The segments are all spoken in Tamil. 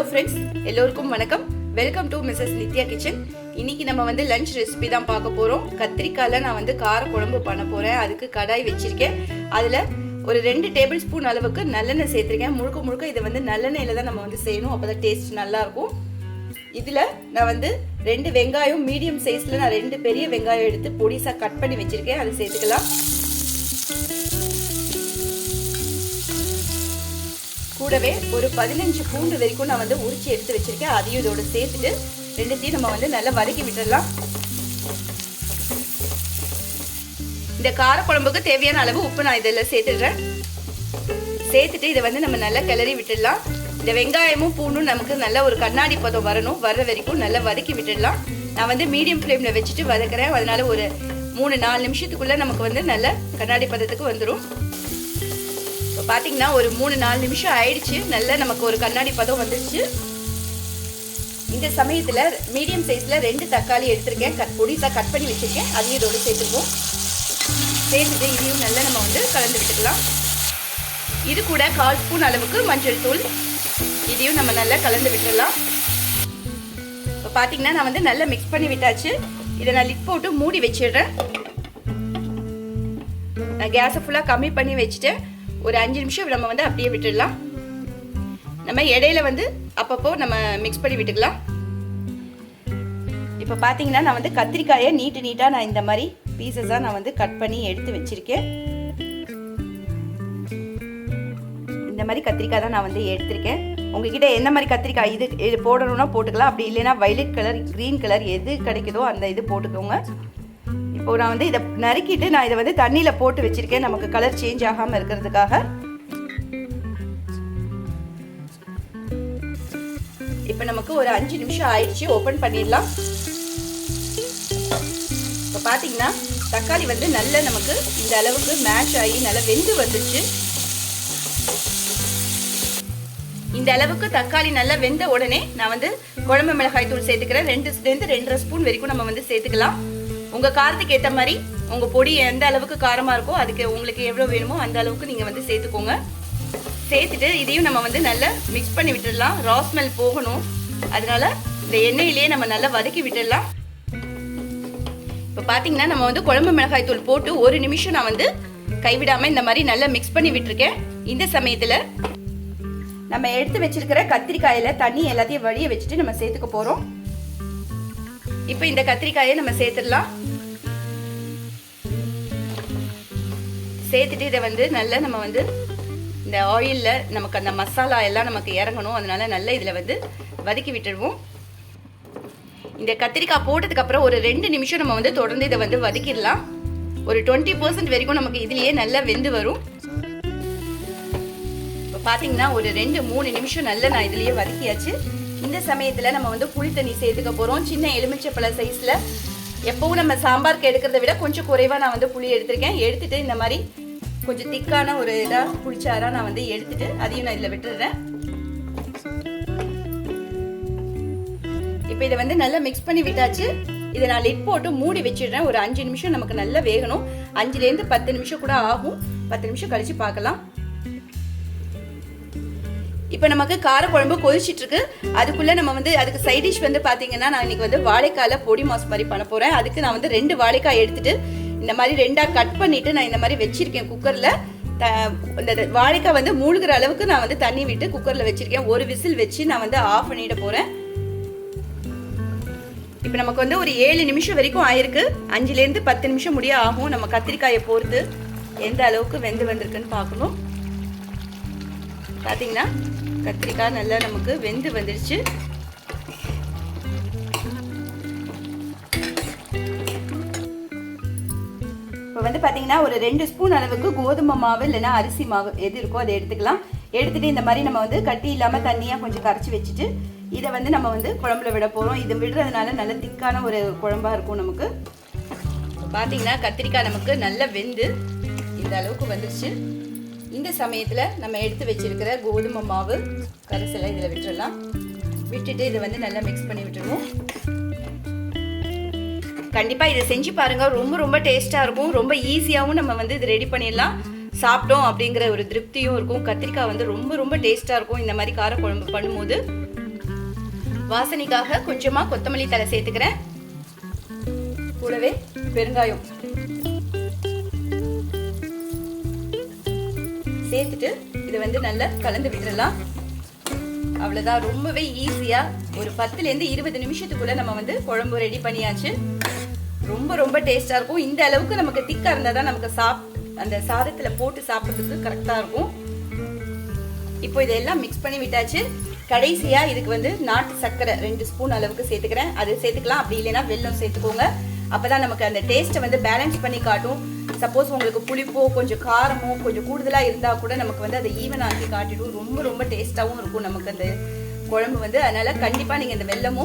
ஹலோ ஃப்ரெண்ட்ஸ் எல்லோருக்கும் வணக்கம். Welcome to Mrs Nithya kitchen இன்னைக்கு நம்ம வந்து லஞ்ச் ரெசிபி தான் பார்க்க போகிறோம் கத்திரிக்காயில் நான் வந்து கார குழம்பு பண்ண போகிறேன் அதுக்கு கடாய் வச்சிருக்கேன். அதில் ஒரு ரெண்டு டேபிள் ஸ்பூன் அளவுக்கு நல்லெண்ணெய் சேர்த்துருக்கேன். முழுக்க முழுக்க இதை வந்து நல்லெண்ணெயில் தான் நம்ம வந்து செய்யணும். அப்போ தான் டேஸ்ட் நல்லாயிருக்கும் இதில் நான் வந்து ரெண்டு வெங்காயம் மீடியம் சைஸில் நான் ரெண்டு பெரிய வெங்காயம் எடுத்து பொடிசாக கட் பண்ணி வச்சுருக்கேன். அதை சேர்த்துக்கலாம். கூடவே ஒரு பதினஞ்சு பூண்டு வரைக்கும் நான் வந்து உரிச்சு எடுத்து வச்சிருக்கேன். அதையும் இதோட சேர்த்துட்டு ரெண்டுத்தையும் நம்ம வந்து நல்லா வதக்கி விட்டுடலாம். இந்த காரக்குழம்புக்கு தேவையான அளவு உப்பு நான் இதில் சேர்த்துடுறேன். சேர்த்துட்டு இதை வந்து நம்ம நல்லா கிளறி விட்டுடலாம். இந்த வெங்காயமும் பூண்டும் நமக்கு நல்ல ஒரு கண்ணாடி பதம் வரணும். வர்ற வரைக்கும் நல்லா வதக்கி விட்டுடலாம். நான் வந்து மீடியம் ஃப்ளேமில் வச்சுட்டு வதக்குறேன். அதனால ஒரு மூணு நாலு நிமிஷத்துக்குள்ளே நமக்கு வந்து நல்ல கண்ணாடி பதத்துக்கு வந்துடும் இப்போ பார்த்தீங்கன்னா ஒரு மூணு நாலு நிமிஷம் ஆயிடுச்சு. நல்லா நமக்கு ஒரு கண்ணாடி பதம் வந்துடுச்சு இந்த சமயத்தில் மீடியம் சைஸில் ரெண்டு தக்காளி எடுத்திருக்கேன். கட் பொடிசாக கட் பண்ணி வச்சுருக்கேன். அதையும் இதோடு சேர்த்துக்குவோம் சேர்த்துட்டு இதையும் நல்லா நம்ம வந்து கலந்து விட்டுக்கலாம். இது கூட கால் ஸ்பூன் அளவுக்கு மஞ்சள் தூள். இதையும் நம்ம நல்லா கலந்து விட்டுடலாம் இப்போ பார்த்தீங்கன்னா நான் வந்து நல்லா மிக்ஸ் பண்ணி விட்டாச்சு. இதை நான் லிட் போட்டு மூடி வச்சிடுறேன். நான் கேஸை ஃபுல்லாக கம்மி பண்ணி வச்சுட்டேன் ஒரு அஞ்சு நிமிஷம் நம்ம வந்து அப்படியே விட்டுடலாம். நம்ம இடையில வந்து அப்பப்போ நம்ம மிக்ஸ் பண்ணி விட்டுக்கலாம். இப்போ பார்த்தீங்கன்னா நான் வந்து கத்திரிக்காயை நீட்டு நீட்டாக நான் இந்த மாதிரி பீசஸாக நான் வந்து கட் பண்ணி எடுத்து வச்சுருக்கேன். இந்த மாதிரி கத்திரிக்காய் தான் நான் வந்து எடுத்திருக்கேன். உங்ககிட்ட எந்த மாதிரி கத்திரிக்காய் இது இது போடணும்னா போட்டுக்கலாம். அப்படி இல்லைன்னா வைலட் கலர் க்ரீன் கலர் எது கிடைக்குதோ அந்த இது போட்டுக்கோங்க. இப்போ நான் வந்து இதை நறுக்கிட்டு நான் இதை வந்து தண்ணியில் போட்டு வச்சுருக்கேன். நமக்கு கலர் சேஞ்ச் ஆகாமல் இருக்கிறதுக்காக. இப்போ நமக்கு ஒரு அஞ்சு நிமிஷம் ஆயிடுச்சு. ஓப்பன் பண்ணிடலாம். இப்போ பார்த்தீங்கன்னா தக்காளி வந்து நல்ல நமக்கு இந்த அளவுக்கு மேஷ் ஆகி நல்லா வெந்து வந்துச்சு. இந்த அளவுக்கு தக்காளி நல்லா வெந்த உடனே நான் வந்து குழம்பு மிளகாய் தூள் சேர்த்துக்கிறேன். ரெண்டு ரெண்டரை ஸ்பூன் வரைக்கும் நம்ம வந்து சேர்த்துக்கலாம். உங்கள் காரத்துக்கு ஏற்ற மாதிரி உங்கள் பொடி எந்த அளவுக்கு காரமாக இருக்கோ அதுக்கு உங்களுக்கு எவ்வளோ வேணுமோ அந்த அளவுக்கு நீங்கள் வந்து சேர்த்துக்கோங்க. சேர்த்துட்டு இதையும் நம்ம வந்து நல்லா மிக்ஸ் பண்ணி விட்டுடலாம். ரா ஸ்மெல் போகணும். அதனால இந்த எண்ணெயிலேயே நம்ம நல்லா வதக்கி விட்டுடலாம். இப்போ பார்த்தீங்கன்னா நம்ம வந்து குழம்பு மிளகாய் தூள் போட்டு ஒரு நிமிஷம் நான் வந்து கைவிடாமல் இந்த மாதிரி நல்லா மிக்ஸ் பண்ணி விட்டுருக்கேன். இந்த சமயத்தில் நம்ம எடுத்து வச்சிருக்கிற கத்திரிக்காயில் தண்ணி எல்லாத்தையும் வழிய வச்சுட்டு நம்ம சேர்த்துக்க போகிறோம் இப்போ இந்த கத்திரிக்காயை நம்ம சேர்த்துடலாம். சேர்த்துட்டு இதை வந்து நல்லா நம்ம வந்து இந்த ஆயிலில் நமக்கு அந்த மசாலா எல்லாம் நமக்கு இறங்கணும். அதனால நல்லா இதில் வந்து வதக்கி விட்டுடுவோம் இந்த கத்திரிக்காய் போட்டதுக்கப்புறம் ஒரு ரெண்டு நிமிஷம் நம்ம வந்து தொடர்ந்து இதை வந்து வதக்கிடலாம். ஒரு டுவெண்ட்டி பர்சன்ட் வரைக்கும் நமக்கு இதுலேயே நல்லா வெந்து வரும். இப்போ பார்த்தீங்கன்னா ஒரு ரெண்டு மூணு நிமிஷம் நல்லா நான் இதுலேயே வதக்கியாச்சு. இந்த சமயத்தில் நம்ம வந்து புளி தண்ணி சேர்த்துக்க போகிறோம் சின்ன எலுமிச்சப்பழ சைஸில் எப்பவும் நம்ம சாம்பாருக்கு எடுக்கிறத விட கொஞ்சம் குறைவாக நான் வந்து புளி எடுத்திருக்கேன். எடுத்துட்டு இந்த மாதிரி கொஞ்சம் திக்கான ஒரு இதாக புளிச்சாராக நான் வந்து எடுத்துட்டு அதையும் நான் இதில் விட்டுடுறேன் இப்போ இதை வந்து நல்லா மிக்ஸ் பண்ணி விட்டாச்சு. இதை நான் லிட் போட்டு மூடி வச்சிடுறேன். ஒரு அஞ்சு நிமிஷம் நமக்கு நல்லா வேகணும். அஞ்சுலேருந்து பத்து நிமிஷம் கூட ஆகும். பத்து நிமிஷம் கழிச்சு பார்க்கலாம். இப்போ நமக்கு காரக்குழம்பு கொதிச்சிட்டு இருக்கு அதுக்குள்ள நம்ம வந்து அதுக்கு சைட் டிஷ் வந்து பாத்தீங்கன்னா நான் இன்னைக்கு வந்து வாழைக்காயில பொடி மாஸ் மாதிரி பண்ண போறேன். அதுக்கு நான் வந்து ரெண்டு வாழைக்காய் எடுத்துட்டு இந்த மாதிரி ரெண்டா கட் பண்ணிட்டு நான் இந்த மாதிரி வச்சிருக்கேன் குக்கர்ல இந்த வாழைக்காய் வந்து மூழ்கிற அளவுக்கு நான் வந்து தண்ணி விட்டு குக்கர்ல வச்சிருக்கேன். ஒரு விசில் வச்சு நான் வந்து ஆஃப் பண்ணிட போறேன். இப்போ நமக்கு வந்து ஒரு ஏழு நிமிஷம் வரைக்கும் ஆயிருக்கு. அஞ்சுலேருந்து பத்து நிமிஷம் முடிய ஆகும். நம்ம கத்திரிக்காயை பொறுத்து எந்த அளவுக்கு வெந்து வந்திருக்குன்னு பார்க்கணும். பார்த்தீங்கன்னா கத்திரிக்காய் நல்லா நமக்கு வெந்து வந்துடுச்சு இப்போ வந்து பார்த்தீங்கன்னா ஒரு ரெண்டு ஸ்பூன் அளவுக்கு கோதுமை மாவு இல்லைன்னா அரிசி மாவு எது இருக்கோ அதை எடுத்துக்கலாம். எடுத்துட்டு இந்த மாதிரி நம்ம வந்து கட்டி இல்லாமல் தண்ணியாக கொஞ்சம் கரைச்சி வச்சுட்டு இதை வந்து நம்ம வந்து குழம்புல விட போகிறோம் இது விடுறதுனால நல்ல திக்கான ஒரு குழம்பா இருக்கும் நமக்கு. பார்த்தீங்கன்னா கத்திரிக்காய் நமக்கு நல்லா வெந்து இந்த அளவுக்கு வந்துடுச்சு இந்த சமயத்தில் நம்ம எடுத்து வச்சுருக்கிற கோதுமை மாவு கரைசலை இதில் விட்டுடலாம் விட்டுட்டு இதை வந்து நல்லா மிக்ஸ் பண்ணி விட்டுருவோம். கண்டிப்பாக இதை செஞ்சு பாருங்கள் ரொம்ப ரொம்ப டேஸ்ட்டாக இருக்கும். ரொம்ப ஈஸியாகவும் நம்ம வந்து இது ரெடி பண்ணிடலாம். சாப்பிட்டோம் அப்படிங்கிற ஒரு திருப்தியும் இருக்கும். கத்திரிக்காய் வந்து ரொம்ப ரொம்ப டேஸ்ட்டாக இருக்கும். இந்த மாதிரி காரக்குழம்பு பண்ணும்போது. வாசனைக்காக கொஞ்சமாக கொத்தமல்லி தலை சேர்த்துக்கிறேன். கூடவே பெருங்காயம். சேர்த்துட்டு இதை வந்து நல்லா கலந்து விட்டுறலாம். அவ்வளோதான் ரொம்பவே ஈஸியாக ஒரு பத்துலேருந்து இருபது நிமிஷத்துக்குள்ளே நம்ம வந்து குழம்பு ரெடி பண்ணியாச்சு. ரொம்ப ரொம்ப டேஸ்ட்டாக இருக்கும். இந்த அளவுக்கு நமக்கு திக்காக இருந்தால் தான் நமக்கு சாப் அந்த சாதத்தில் போட்டு சாப்பிட்றதுக்கு கரெக்டாக இருக்கும். இப்போ இதெல்லாம் மிக்ஸ் பண்ணி விட்டாச்சு. கடைசியாக இதுக்கு வந்து நாட்டு சர்க்கரை ரெண்டு ஸ்பூன் அளவுக்கு சேர்த்துக்கிறேன். அது சேர்த்துக்கலாம். அப்படி இல்லைன்னா வெல்லம் சேர்த்துக்கோங்க. அப்போ தான் நமக்கு அந்த டேஸ்ட்டை வந்து பேலன்ஸ் பண்ணி காட்டும். சப்போஸ் உங்களுக்கு புளிப்போ கொஞ்சம் காரமோ கொஞ்சம் கூடுதலாக இருந்தால் கூட நமக்கு வந்து அதை ஈவன் ஆக்கி காட்டிடும். ரொம்ப ரொம்ப டேஸ்ட்டாகவும் இருக்கும் நமக்கு அந்த குழம்பு வந்து. அதனால் கண்டிப்பாக நீங்கள் இந்த வெல்லமோ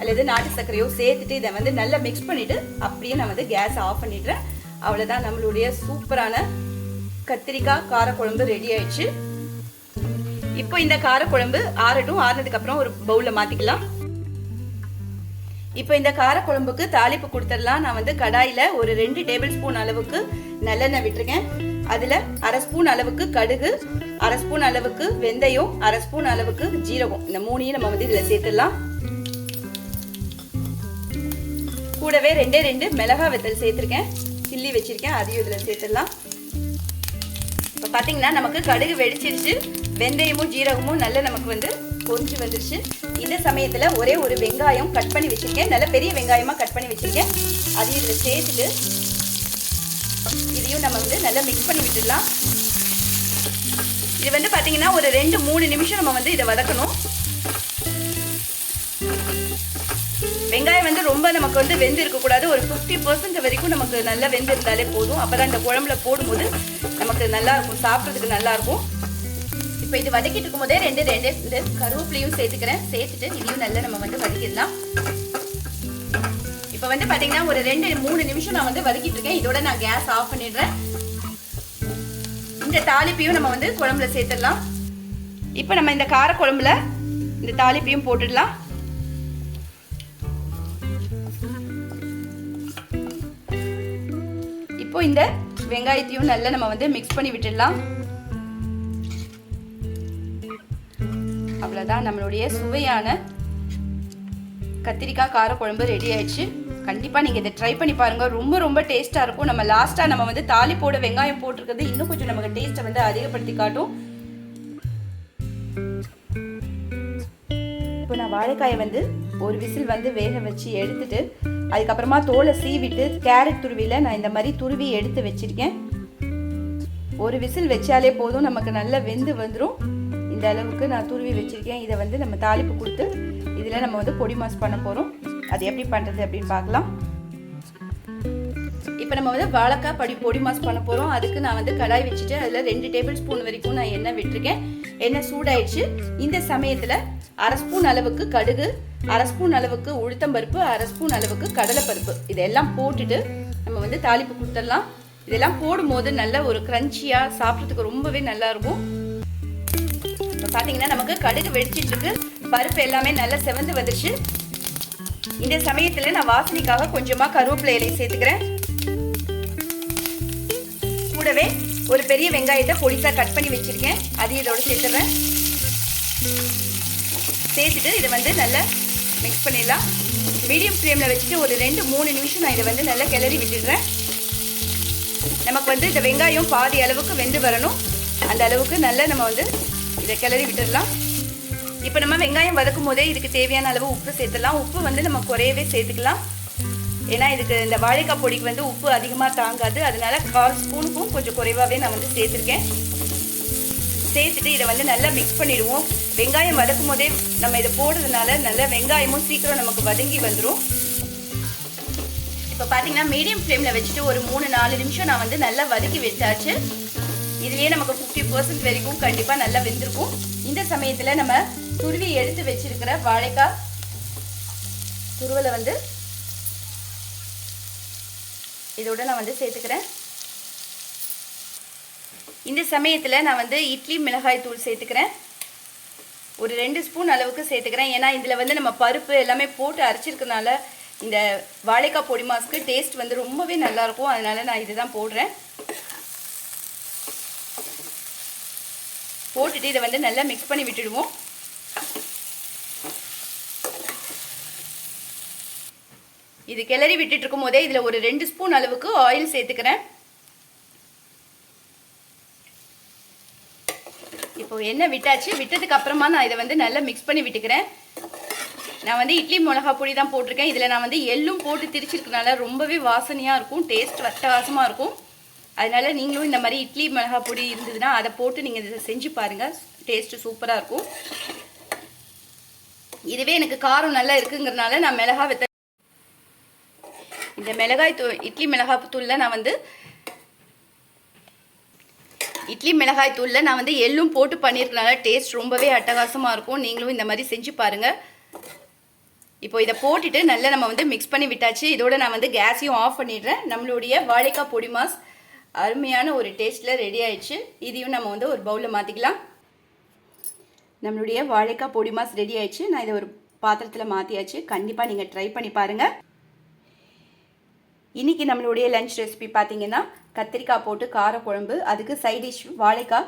அல்லது நாட்டு சர்க்கரையோ சேர்த்துட்டு இதை வந்து நல்லா மிக்ஸ் பண்ணிவிட்டு அப்படியே நான் வந்து கேஸ் ஆஃப் பண்ணிடுறேன். அவ்வளோதான் நம்மளுடைய சூப்பரான கத்திரிக்காய் காரக்குழம்பு ரெடி ஆயிடுச்சு. இப்போ இந்த காரக்குழம்பு ஆறட்டும். ஆறுனதுக்கப்புறம் ஒரு பவுலில் மாற்றிக்கலாம் இப்போ இந்த காரக்குழம்புக்கு தாளிப்பு கொடுத்துடலாம். நான் வந்து கடாயில் ஒரு ரெண்டு டேபிள் ஸ்பூன் அளவுக்கு நல்லெண்ணெய் விட்டுருக்கேன். அதில் அரை ஸ்பூன் அளவுக்கு கடுகு அரை ஸ்பூன் அளவுக்கு வெந்தயம் அரை ஸ்பூன் அளவுக்கு ஜீரகம். இந்த மூணையும் நம்ம வந்து இதில் சேர்த்துடலாம். கூடவே ரெண்டே ரெண்டு மிளகா வெத்தல் சேர்த்துருக்கேன். கிள்ளி வச்சுருக்கேன். அதையும் இதில் சேர்த்துடலாம். இப்போ பார்த்தீங்கன்னா நமக்கு கடுகு வெடிச்சிருச்சு வெந்தயமும் ஜீரகமும் நல்ல நமக்கு வந்து பொறிஞ்சு வந்துருச்சு. இந்த சமயத்தில் ஒரே ஒரு வெங்காயம் கட் பண்ணி வச்சுருக்கேன். நல்ல பெரிய வெங்காயமாக கட் பண்ணி வச்சுருக்கேன். அதையும் இதில் சேர்த்துட்டு இதையும் நம்ம வந்து நல்லா மிக்ஸ் பண்ணி விட்டுடலாம். இது வந்து பார்த்தீங்கன்னா ஒரு ரெண்டு மூணு நிமிஷம் நம்ம வந்து இதை வதக்கணும். வெங்காயம் வந்து ரொம்ப நமக்கு வந்து வெந்து இருக்கக்கூடாது ஒரு ஃபிஃப்டி பர்சன்ட் வரைக்கும் நமக்கு நல்லா வெந்து இருந்தாலே போதும். அப்போ தான் இந்த குழம்புல போடும்போது நமக்கு நல்லா இருக்கும். சாப்பிட்றதுக்கு நல்லா இருக்கும். இப்போ இது வதக்கிட்டு இருக்கும் போதே ரெண்டு ரெண்டு ரெண்டு கருவேப்பிலையும் சேர்த்துக்கிறேன். சேர்த்துட்டு இதையும் நல்லா நம்ம வந்து வதக்கிடலாம். இப்போ வந்து பார்த்தீங்கன்னா ஒரு ரெண்டு மூணு நிமிஷம் நான் வந்து வதக்கிட்டு இருக்கேன். இதோட நான் கேஸ் ஆஃப் பண்ணிடுறேன். இந்த தாளிப்பையும் நம்ம வந்து குழம்புல சேர்த்துடலாம். இப்போ நம்ம இந்த கார குழம்புல இந்த தாளிப்பையும் போட்டுடலாம். இந்த வெங்காயத்தையும் நல்லா நம்ம வந்து மிக்ஸ் பண்ணி விட்டுடலாம். அவ்வளோதான் நம்மளுடைய சுவையான கத்திரிக்காய் காரக்குழம்பு ரெடி ஆயிடுச்சு. கண்டிப்பாக நீங்கள் இதை ட்ரை பண்ணி பாருங்கள் ரொம்ப ரொம்ப டேஸ்ட்டாக இருக்கும். நம்ம லாஸ்ட்டாக நம்ம வந்து தாலிப்போட வெங்காயம் போட்டிருக்கிறது இன்னும் கொஞ்சம் நமக்கு டேஸ்ட்டை வந்து அதிகப்படுத்தி காட்டும். இப்போ நான் வாழைக்காயை வந்து ஒரு விசில் வந்து வேக வச்சு எடுத்துட்டு அதுக்கப்புறமா தோலை சீவிட்டு கேரட் துருவியில் நான் இந்த மாதிரி துருவி எடுத்து வச்சுருக்கேன். ஒரு விசில் வச்சாலே போதும் நமக்கு நல்லா வெந்து வந்துடும் இந்த அளவுக்கு நான் துருவி வச்சுருக்கேன். இதை வந்து நம்ம தாளிப்பு கொடுத்து இதில் நம்ம வந்து பொடி மாஸ் பண்ண போகிறோம் அது எப்படி பண்ணுறது அப்படின்னு பார்க்கலாம். இப்போ நம்ம வந்து வாழைக்காய் படி பொடி மாஸ் பண்ண போகிறோம் அதுக்கு நான் வந்து கடாய் வச்சுட்டு அதில் ரெண்டு டேபிள் ஸ்பூன் வரைக்கும் நான் எண்ணெய் விட்டுருக்கேன். எண்ணெய் சூடாயிடுச்சு. இந்த சமயத்தில் அரை ஸ்பூன் அளவுக்கு கடுகு அரை ஸ்பூன் அளவுக்கு உளுத்தம்பருப்பு அரை ஸ்பூன் அளவுக்கு கடலைப்பருப்பு. இதெல்லாம் போட்டுட்டு நம்ம வந்து தாளிப்பு கொடுத்துடலாம். இதெல்லாம் போடும்போது நல்ல ஒரு க்ரன்ச்சியாக சாப்பிட்றதுக்கு ரொம்பவே நல்லா இருக்கும். இப்போ பார்த்தீங்கன்னா நமக்கு கடுகு வெடிச்சிட்டு இருக்கு. பருப்பு எல்லாமே நல்லா செவந்து வந்துருச்சு. இந்த சமயத்தில் நான் வாசனைக்காக கொஞ்சமாக கருவேப்பிலை இலையை சேர்த்துக்கிறேன். கூடவே ஒரு பெரிய வெங்காயத்தை பொடிசாக கட் பண்ணி வச்சுருக்கேன். அதையும் இதோட சேர்த்துறேன். சேர்த்துட்டு இதை வந்து நல்லா மிக்ஸ் பண்ணிடலாம். மீடியம் ஃப்ளேமில் வச்சுட்டு ஒரு ரெண்டு மூணு நிமிஷம் நான் இதை வந்து நல்லா கிளறி விட்டுடுறேன். நமக்கு வந்து இந்த வெங்காயம் பாதி அளவுக்கு வெந்து வரணும். அந்த அளவுக்கு நல்லா நம்ம வந்து இதை கிளறி விட்டுடலாம். இப்போ நம்ம வெங்காயம் வதக்கும் போதே இதுக்கு தேவையான அளவு உப்பு சேர்த்துடலாம். உப்பு வந்து நம்ம குறையவே சேர்த்துக்கலாம். ஏன்னா இதுக்கு இந்த வாழைக்காய் பொடிக்கு வந்து உப்பு அதிகமாக தாங்காது. அதனால கால் ஸ்பூனுக்கும் கொஞ்சம் குறைவாகவே நான் வந்து சேர்த்துருக்கேன். சேர்த்துட்டு இதை வந்து நல்லா மிக்ஸ் பண்ணிடுவோம். வெங்காயம் வதக்கும் போதே நம்ம இதை போடுறதுனால நல்லா வெங்காயமும் சீக்கிரம் நமக்கு வதங்கி வந்துடும் இப்போ பார்த்தீங்கன்னா மீடியம் ஃப்ளேமில் வச்சுட்டு ஒரு மூணு நாலு நிமிஷம் நான் வந்து நல்லா வதக்கி வச்சாச்சு. இதுலேயே நமக்கு ஃபிஃப்டி பர்சன்ட் வரைக்கும் கண்டிப்பாக நல்லா வெந்திருக்கும். இந்த சமயத்தில் நம்ம துருவி எடுத்து வச்சிருக்கிற வாழைக்காய் துருவலை வந்து இதோட நான் வந்து சேர்த்துக்கிறேன். இந்த சமயத்தில் நான் வந்து இட்லி மிளகாய் தூள் சேர்த்துக்கிறேன். ஒரு ரெண்டு ஸ்பூன் அளவுக்கு சேர்த்துக்கிறேன். ஏன்னா இதில் வந்து நம்ம பருப்பு எல்லாமே போட்டு அரைச்சிருக்கனால இந்த வாழைக்காய் பொடி மாஸ்க்கு டேஸ்ட் வந்து ரொம்பவே நல்லாயிருக்கும். அதனால் நான் இது தான் போடுறேன். போட்டுட்டு இதை வந்து நல்லா மிக்ஸ் பண்ணி விட்டுடுவோம். இது கிளறி விட்டுட்டு இருக்கும் போதே இதில் ஒரு ரெண்டு ஸ்பூன் அளவுக்கு ஆயில் சேர்த்துக்கிறேன். இப்போ எண்ணெய் விட்டாச்சு? விட்டதுக்கு அப்புறமா நான் இதை வந்து நல்லா மிக்ஸ் பண்ணி விட்டுக்கிறேன். நான் வந்து இட்லி மிளகா பொடி தான் போட்டிருக்கேன். இதில் நான் வந்து எள்ளும் போட்டு திரிச்சிருக்கனால ரொம்பவே வாசனையாக இருக்கும். டேஸ்ட் வட்டவாசமாக இருக்கும். அதனால நீங்களும் இந்த மாதிரி இட்லி மிளகா பொடி இருந்ததுன்னா அதை போட்டு நீங்கள் இதை செஞ்சு பாருங்கள் டேஸ்ட்டு சூப்பராக இருக்கும். இதுவே எனக்கு காரம் நல்லா இருக்குங்கிறனால நான் மிளகா வெத்த இந்த மிளகாய் தூள் இட்லி மிளகாய் தூளில் நான் வந்து இட்லி மிளகாய் தூளில் நான் வந்து எள்ளும் போட்டு பண்ணியிருக்கனால டேஸ்ட் ரொம்பவே அட்டகாசமாக இருக்கும். நீங்களும் இந்த மாதிரி செஞ்சு பாருங்கள் இப்போ இதை போட்டுட்டு நல்லா நம்ம வந்து மிக்ஸ் பண்ணி விட்டாச்சு. இதோட நான் வந்து கேஸையும் ஆஃப் பண்ணிடுறேன். நம்மளுடைய வாழைக்காய் பொடி மாஸ் அருமையான ஒரு டேஸ்ட்டில் ரெடி ஆயிடுச்சு. இதையும் நம்ம வந்து ஒரு பவுலில் மாற்றிக்கலாம் நம்மளுடைய வாழைக்காய் பொடி மாஸ் ரெடி ஆயிடுச்சு. நான் இதை ஒரு பாத்திரத்தில் மாற்றியாச்சு கண்டிப்பாக நீங்கள் ட்ரை பண்ணி பாருங்கள் இன்றைக்கி நம்மளுடைய லஞ்ச் ரெசிபி பார்த்தீங்கன்னா கத்திரிக்காய் போட்டு காரக்குழம்பு அதுக்கு சைட் டிஷ் வாழைக்காய்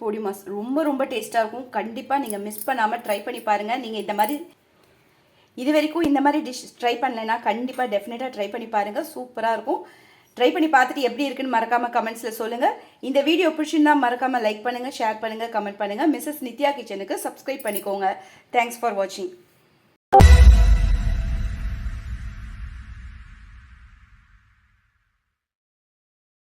பொடி மாஸ் ரொம்ப ரொம்ப டேஸ்ட்டாக இருக்கும். கண்டிப்பாக நீங்கள் மிஸ் பண்ணாமல் ட்ரை பண்ணி பாருங்கள் நீங்கள் இந்த மாதிரி இது வரைக்கும் இந்த மாதிரி டிஷ் ட்ரை பண்ணலைன்னா கண்டிப்பாக டெஃபினட்டாக ட்ரை பண்ணி பாருங்கள் சூப்பராக இருக்கும். ட்ரை பண்ணி பார்த்துட்டு எப்படி இருக்குன்னு மறக்காமல் கமெண்ட்ஸில் சொல்லுங்கள் இந்த வீடியோ பிடிச்சிருந்தா மறக்காமல் லைக் பண்ணுங்கள் ஷேர் பண்ணுங்கள் கமெண்ட் பண்ணுங்கள் மிஸ்ஸஸ் நித்யா கிச்சனுக்கு சப்ஸ்கிரைப் பண்ணிக்கோங்க. தேங்க்ஸ் ஃபார் வாட்சிங்